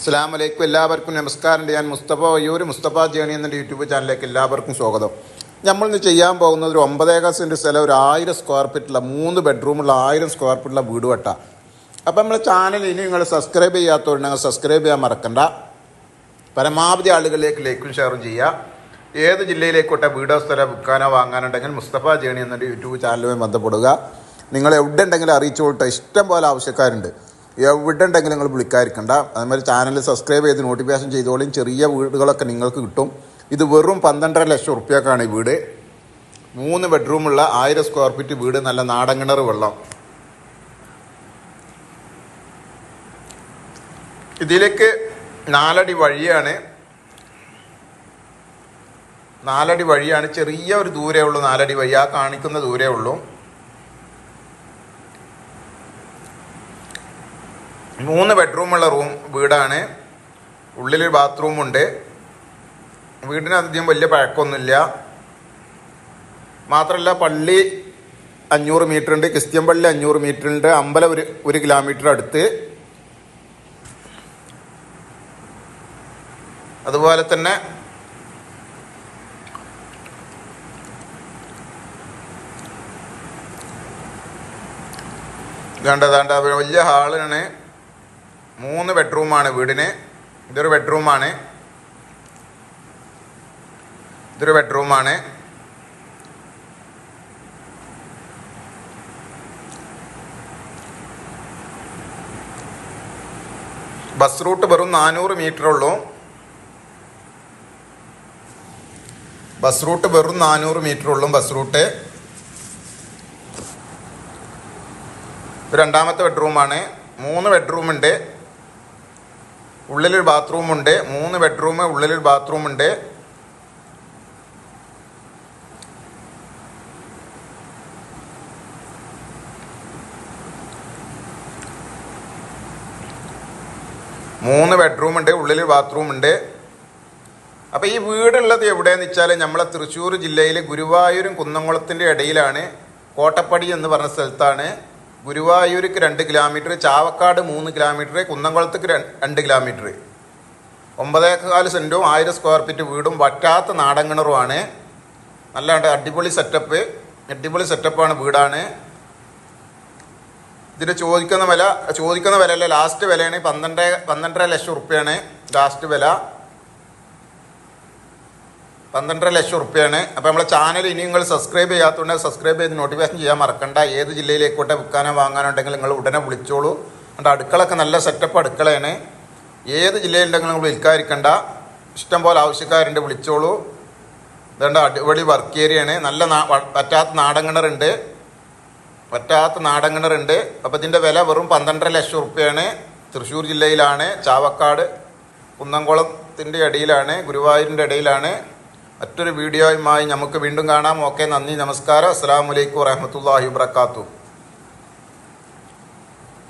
അസ്സാം വലൈക്കും എല്ലാവർക്കും നമസ്കാരം ഞാൻ മുസ്തഫ വയ്യൂർ മുസ്തഫ ജേണി എന്ന യൂട്യൂബ് ചാനലിലേക്ക് എല്ലാവർക്കും സ്വാഗതം. നമ്മളിന്ന് ചെയ്യാൻ പോകുന്നത് ഒരു ഒമ്പതേകാൽ സെന്റ് സ്ഥലം ഒരു ആയിരം സ്ക്വയർ ഫീറ്റുള്ള മൂന്ന് ബെഡ്റൂമുള്ള ആയിരം സ്ക്വയർ ഫീറ്റുള്ള വീട് വെട്ട. അപ്പം നമ്മളെ ചാനൽ ഇനി നിങ്ങൾ സബ്സ്ക്രൈബ് ചെയ്യാത്തവരുണ്ടെങ്കിൽ സബ്സ്ക്രൈബ് ചെയ്യാൻ മറക്കണ്ട. പരമാവധി ആളുകളിലേക്ക് ലൈക്കും ഷെയറും ചെയ്യുക. ഏത് ജില്ലയിലേക്കോട്ടെ വീടോ സ്ഥലം വിൽക്കാനോ വാങ്ങാനുണ്ടെങ്കിൽ മുസ്തഫ ജേണി എന്നൊരു യൂട്യൂബ് ചാനലുമായി ബന്ധപ്പെടുക. നിങ്ങൾ എവിടെ ഉണ്ടെങ്കിലും അറിയിച്ചോട്ടെ ഇഷ്ടം പോലെ ആവശ്യക്കാരുണ്ട്. എവിടെ ഉണ്ടെങ്കിലും നിങ്ങൾ വിളിക്കാതിരിക്കണ്ട. അതേമാതിരി ചാനൽ സബ്സ്ക്രൈബ് ചെയ്ത് നോട്ടിഫിക്കേഷൻ ചെയ്തോളിയും ചെറിയ വീടുകളൊക്കെ നിങ്ങൾക്ക് കിട്ടും. ഇത് വെറും പന്ത്രണ്ടര ലക്ഷം ഉറുപ്പ്യക്കാണ് ഈ വീട്. മൂന്ന് ബെഡ്റൂമുള്ള ആയിരം സ്ക്വയർ ഫീറ്റ് വീട് നല്ല നാടൻ കിണർ വെള്ളം. ഇതിലേക്ക് നാലടി വഴിയാണ്. നാലടി വഴിയാണ് ചെറിയ ഒരു ദൂരേ ഉള്ളൂ നാലടി വഴി. ആ കാണിക്കുന്ന ദൂരേ ഉള്ളൂ. മൂന്ന് ബെഡ്റൂമുള്ള റൂം വീടാണ്. ഉള്ളിൽ ബാത്റൂമുണ്ട്. വീടിന് അധികം വലിയ പഴക്കമൊന്നുമില്ല. മാത്രമല്ല പള്ളി അഞ്ഞൂറ് മീറ്റർ ഉണ്ട്. ക്രിസ്ത്യൻ പള്ളി അഞ്ഞൂറ് മീറ്റർ ഉണ്ട്. അമ്പലം ഒരു ഒരു കിലോമീറ്റർ അടുത്ത്. അതുപോലെ തന്നെ വേണ്ട വേണ്ട വലിയ ഹാളാണ്. മൂന്ന് ബെഡ്റൂമാണ് വീടിന്. ഇതൊരു ബെഡ്റൂമാണ് ഇതൊരു ബെഡ്റൂമാണ് ബസ് റൂട്ട് വെറും നാനൂറ് മീറ്റർ ഉള്ളൂ. ബസ് റൂട്ട് വെറും നാനൂറ് മീറ്റർ ഉള്ളൂ ബസ് റൂട്ട് രണ്ടാമത്തെ ബെഡ്റൂമാണ് മൂന്ന് ബെഡ്റൂമുണ്ട് ഉള്ളിലൊരു ബാത്റൂമുണ്ട്. മൂന്ന് ബെഡ്റൂം ഉള്ളിലൊരു ബാത്റൂമുണ്ട്. മൂന്ന് ബെഡ്റൂം ഉണ്ട് ഉള്ളിൽ ബാത്റൂമുണ്ട്. അപ്പോൾ ഈ വീടുള്ളത് എവിടെയെന്ന് വെച്ചാൽ നമ്മളെ തൃശ്ശൂർ ജില്ലയിൽ ഗുരുവായൂരും കുന്നംകുളത്തിന്റെ ഇടയിലാണ് കോട്ടപ്പടി എന്ന് പറഞ്ഞ സ്ഥലത്താണ്. ഗുരുവായൂർക്ക് രണ്ട് കിലോമീറ്റർ ചാവക്കാട് മൂന്ന് കിലോമീറ്റർ കുന്നംകുളത്തേക്ക് രണ്ട് കിലോമീറ്റർ. ഒമ്പതേകാൽ സെന്റും ആയിരം സ്ക്വയർ ഫീറ്റ് വീടും വറ്റാത്ത നാടൻ കിണറുമാണ്. നല്ല അടിപൊളി സെറ്റപ്പ് അടിപൊളി സെറ്റപ്പാണ് വീടാണ്. ഇതിന് ചോദിക്കുന്ന വില ചോദിക്കുന്ന വില അല്ല ലാസ്റ്റ് വിലയാണ് പന്ത്രണ്ട് പന്ത്രണ്ടര ലക്ഷം ഉറുപ്പ്യാണ് ലാസ്റ്റ് വില. പന്ത്രണ്ടര ലക്ഷം ഉറുപ്പ്യാണ്. അപ്പോൾ നമ്മളെ ചാനൽ ഇനി നിങ്ങൾ സബ്സ്ക്രൈബ് ചെയ്യാത്തതുകൊണ്ട് സബ്സ്ക്രൈബ് ചെയ്ത് നോട്ടിഫിക്കേഷൻ ചെയ്യാൻ മറക്കണ്ട. ഏത് ജില്ലയിലേക്കോട്ടെ വിൽക്കാനോ വാങ്ങാനുണ്ടെങ്കിൽ നിങ്ങൾ ഉടനെ വിളിച്ചോളൂ. എന്റെ അടുക്കളൊക്കെ നല്ല സെറ്റപ്പ് അടുക്കളയാണ്. ഏത് ജില്ലയിലുണ്ടെങ്കിലും നിങ്ങൾ വിൽക്കാതിരിക്കണ്ട. ഇഷ്ടംപോലെ ആവശ്യക്കാരുണ്ട് വിളിച്ചോളൂ. ഇതുകൊണ്ട് അടിപൊളി വർക്ക് ഏരിയയാണ് നല്ല പറ്റാത്ത നാടൻ കിണറുണ്ട് പറ്റാത്ത നാടൻ കിണറുണ്ട് അപ്പോൾ ഇതിന്റെ വില വെറും പന്ത്രണ്ടര ലക്ഷം ഉറുപ്പ്യാണ്. തൃശ്ശൂർ ജില്ലയിലാണ്. ചാവക്കാട് കുന്നംകുളത്തിന്റെ ഇടയിലാണ് ഗുരുവായൂരിന്റെ ഇടയിലാണ് മറ്റൊരു വീഡിയോയുമായി നമുക്ക് വീണ്ടും കാണാം. ഓക്കെ നന്ദി നമസ്കാരം. അസ്സാം വലൈക്കും വാഹമത്തല്ലാഹി വാത്തു